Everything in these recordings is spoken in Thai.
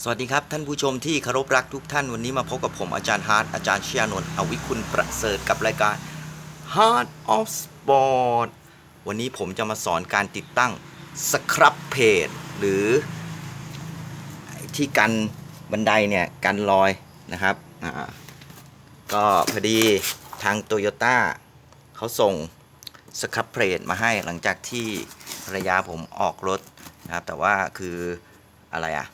สวัสดีครับ ท่านผู้ชมที่เคารพรักทุกท่านวันนี้มาพบกับผมอาจารย์ฮาร์ดอาจารย์เชียานนท์อวิคุณประเสริฐกับรายการ Heart of Sport วันนี้ผมจะมาสอนการติดตั้งสครับเพจหรือที่กันบันไดเนี่ยกันรอยนะครับก็พอดีทางโตโยต้าเขาส่งสครับเพจมาให้หลังจากที่ภรรยาผมออกรถนะครับแต่ว่าคืออะไรอะ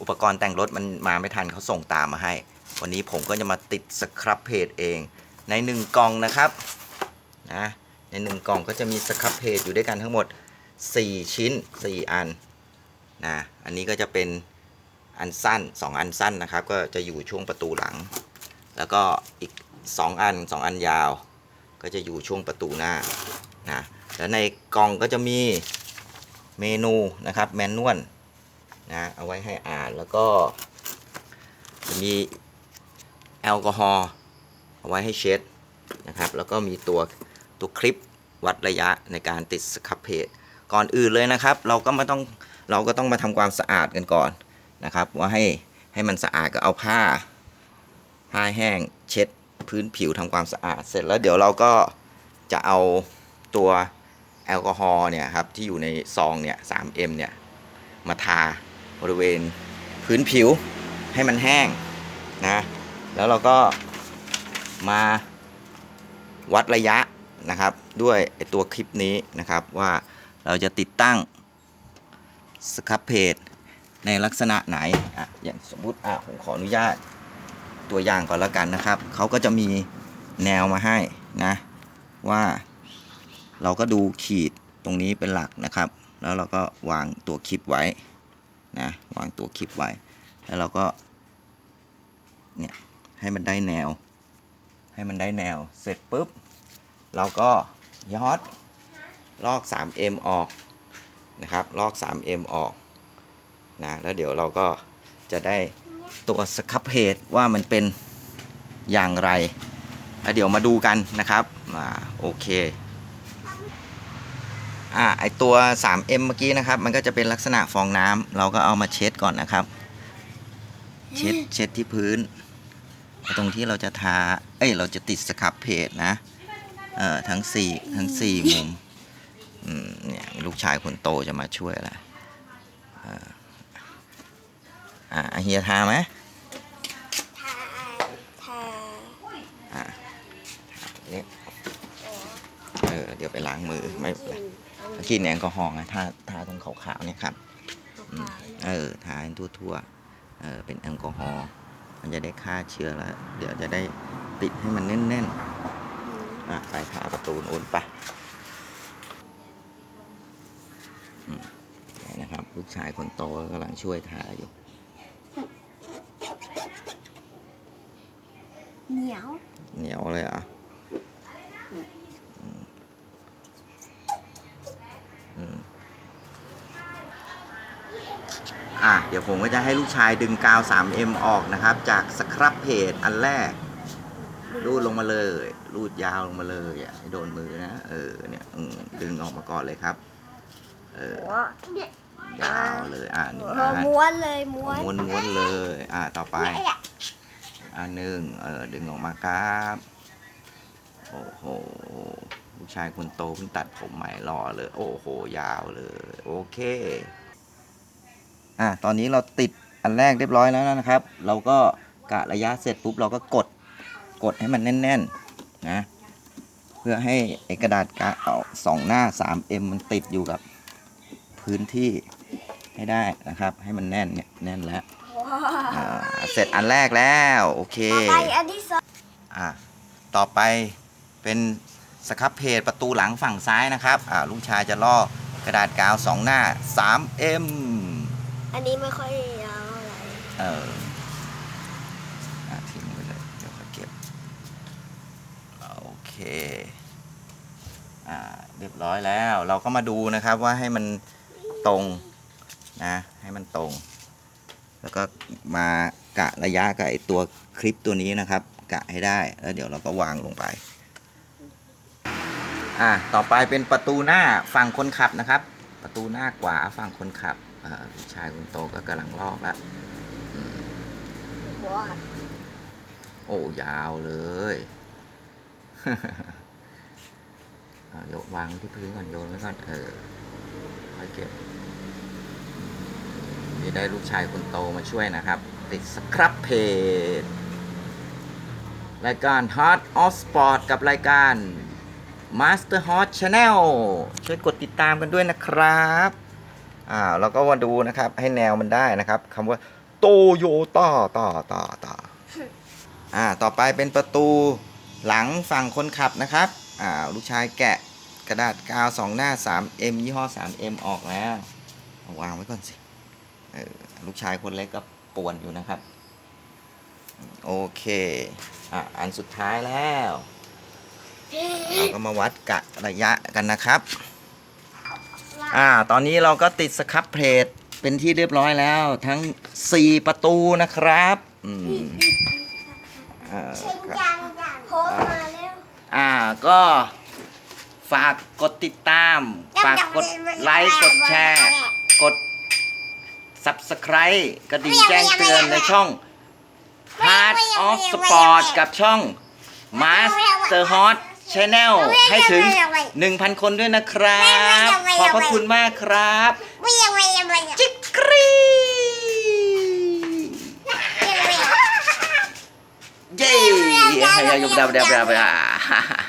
อุปกรณ์แต่งรถมันมาไม่ทันเขาส่งตามมาให้ วันนี้ผมก็จะมาติดสครับเพจเอง ในหนึ่งกล่องนะครับนะในหนึ่งกล่องก็จะมีสครับเพจอยู่ด้วยกันทั้งหมด 4 ชิ้น 4 อันนะอันนี้ก็จะเป็นอันสั้น 2 อันสั้นนะครับ ก็จะอยู่ช่วงประตูหลัง แล้วก็อีก 2 อัน 2 อันยาว ก็จะอยู่ช่วงประตูหน้านะแล้วในกล่องก็จะมีเมนูนะครับแมนนวล นะเอาไว้ให้อ่านแล้วก็จะมีแอลกอฮอล์เอาไว้ให้เช็ดนะครับ แล้วก็มีตัวตัวคลิปวัดระยะในการติดสครับเพจก่อนอื่นเลยนะครับ เราก็ไมาต้องเราก็ต้องมาทำความสะอาดกันก่อนนะครับ ว่าให้ให้มันสะอาดก็เอาผ้า ผ้าแห้งเช็ดพื้นผิวทำความสะอาด เสร็จแล้วเดี๋ยวเราก็จะเอาตัวแอลกอฮอล์เนี่ยครับที่อยู่ในซองเนี่ย 3M เนี่ยมาทา บริเวณพื้นผิวให้มันแห้งนะ แล้วเราก็มาวัดระยะนะครับ ด้วยตัวคลิปนี้นะครับว่าเราจะติดตั้งสครับเพจในลักษณะไหนอะอย่างสมมุติอะผมขออนุญาตตัวอย่างก่อนแล้วกันนะครับ เขาก็จะมีแนวมาให้นะ ว่าเราก็ดูขีดตรงนี้เป็นหลักนะครับ แล้วเราก็วางตัวคลิปไว้ นะวางตัวคลิปไว้ แล้วเราก็เนี่ยให้มันได้แนว ให้มันได้แนวเสร็จปุ๊บ เราก็ยอดลอก 3M ออกนะครับ ลอก 3M ออกนะแล้วเดี๋ยวเราก็จะได้ตัวสครับเพจว่ามันเป็นอย่างไรแล้วเดี๋ยวมาดูกันนะครับอ่าโอเค อ่าไอตัว 3M เมื่อกี้นะครับ มันก็จะเป็นลักษณะฟองน้ำเราก็เอามาเช็ดก่อนนะครับ เช็ดเช็ดที่พื้น ตรงที่เราจะทา เอ้ย เราจะติดสครับเพจนะ เอ่อ ทั้งสี่ทั้งสี่มุม อืม เนี่ยลูกชายคนโตจะมาช่วยแหละอ่าอ่าเฮียทาไหมทาทาอ่าเนี่ยเออเดี๋ยวไปล้างมือไม่เป็นไร กินแอลกอฮอล์ไงทาทาตรงขาวๆเนี่ยครับอืมเออทาให้ทั่วๆเออเป็นแอลกอฮอล์มันจะได้ฆ่าเชื้อแล้ว เดี๋ยวจะได้ติดให้มันแน่นๆอะไปทาประตูนู้นไปอืมนี่นะครับลูกชายคนโตกำลังช่วยทาอยู่เหนียวเหนียวเลยเหรอะอะ เดี๋ยว ผมก็จะให้ลูกชายดึงกาว 3M ออกนะครับ จากสครับเพจอันแรก รูดลงมาเลย รูดยาวลงมาเลยอะให้โดนมือนะ เออเนี่ยอืมดึงออกมาก่อนเลยครับ เออ หัวยาวเลยอะหนึ่งหัวอันม้วนเลยม้วนม้วนม้วนๆเลย อะต่อไป เนี่ยอันหนึ่งเออดึงออกมาครับโอ้โหลูกชายคนโตเพิ่งตัดผมใหม่รอเลย โอ้โห ยาวเลย โอเค อะตอนนี้เราติดอันแรกเรียบร้อยแล้วนะครับ เราก็กะระยะเสร็จปุ๊บเราก็กดกดให้มันแน่นๆนะเพื่อให้ไอกระดาษกะเอาสองหน้า 3M มันติดอยู่กับพื้นที่ให้ได้นะครับ ให้มันแน่นเนี่ยแน่นแล้วอ่าเสร็จอันแรกแล้วโอเคต่อไปอันที่สองอะต่อไปเป็นสครับเพจประตูหลังฝั่งซ้ายนะครับอ่าลุงชายจะลอกกระดาษกาวสองหน้า 3M อันนี้ไม่ค่อยยาวอะไรเอออะทิ้งไปเลย เดี๋ยวค่อยเก็บ โอเค อ่า เรียบร้อยแล้ว เราก็มาดูนะครับว่าให้มันตรงนะ ให้มันตรง แล้วก็มากะระยะกับไอตัวคลิปตัวนี้นะครับ กะให้ได้ แล้วเดี๋ยวเราก็วางลงไป อ่า ต่อไปเป็นประตูหน้าฝั่งคนขับนะครับ ประตูหน้าขวาฝั่งคนขับอ่าลูกชายคนโตก็กำลังลอกละว้าโอ้ยาวเลยอ่าโยนวางที่พื้นก่อนโยนไว้ก่อนเออค่อยเก็บนี่ได้ลูกชายคนโตมาช่วยนะครับ ติดสครับเพจรายการ Heart of Sport กับรายการ Master Hot Channel ช่วยกดติดตามกันด้วยนะครับอ่าเราก็มาดูนะครับให้แนวมันได้นะครับคำว่าโตโยต้าต่อต่อต่ออ่าต่อไปเป็นประตูหลังฝั่งคนขับนะครับอ่าลูกชายแกะกระดาษกาวสองหน้า 3M ยี่ห้อ 3M ออกแล้ววางไว้ก่อนสิเออลูกชายคนเล็กก็ป่วนอยู่นะครับ โอเค อะ อันสุดท้ายแล้ว เราก็มาวัดกะระยะกันนะครับ อ่า ตอนนี้เราก็ติดสครับเพลทเป็นที่เรียบร้อยแล้ว ทั้ง 4 ประตูนะครับอืมอ่าครับ โพสต์มาแล้ว อ่าก็ฝากกดติดตาม ฝากกดไลค์ กดแชร์ กด Subscribe กระดิ่งแจ้งเตือนในช่อง Heart of Sport กับช่อง Master Hot Channel ให้ถึง 1,000 คนด้วยนะครับ ขอบพระคุณมากครับไม่ยังไม่ยังไม่ยังจิกกรีเย้ให้ยกดาวดาวดาว